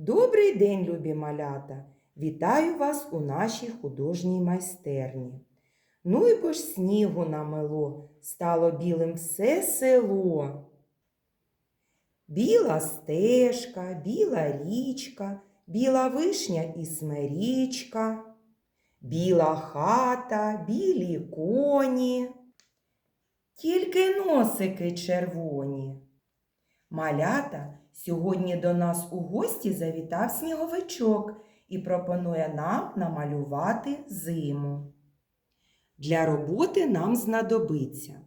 Добрий день, любі малята! Вітаю вас у нашій художній майстерні. Ну і бо ж снігу намело, стало білим все село. Біла стежка, біла річка, біла вишня і смирічка, біла хата, білі коні, тільки носики червоні. Малята, сьогодні до нас у гості завітав сніговичок і пропонує нам намалювати зиму. Для роботи нам знадобиться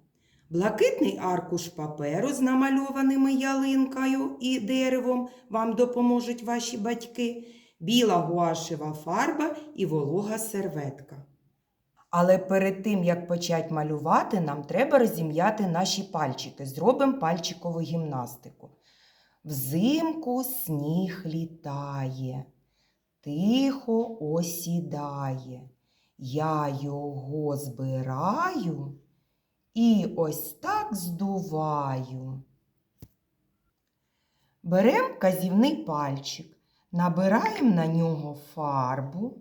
блакитний аркуш паперу з намальованими ялинкою і деревом, вам допоможуть ваші батьки, біла гуашева фарба і волога серветка. Але перед тим, як почати малювати, нам треба розім'яти наші пальчики. Зробимо пальчикову гімнастику. Взимку сніг літає, тихо осідає. Я його збираю і ось так здуваю. Беремо казівний пальчик, набираємо на нього фарбу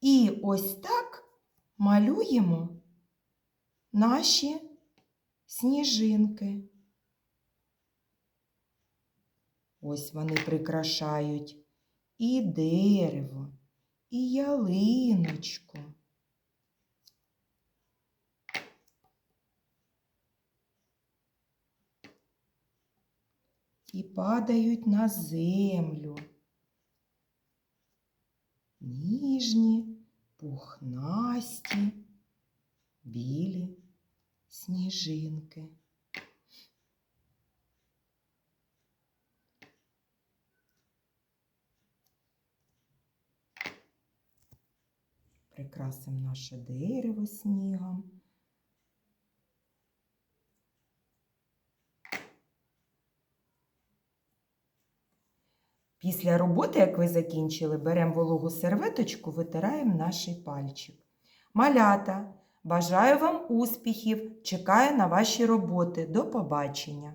і ось так малюємо наші сніжинки. Ось вони прикрашають і дерево, і ялиночку. І падають на землю. Ніжні, пухнасті, білі сніжинки. Прикрасимо наше дерево снігом. Після роботи, як ви закінчили, беремо вологу серветочку, витираємо наш пальчик. Малята, бажаю вам успіхів! Чекаю на ваші роботи. До побачення!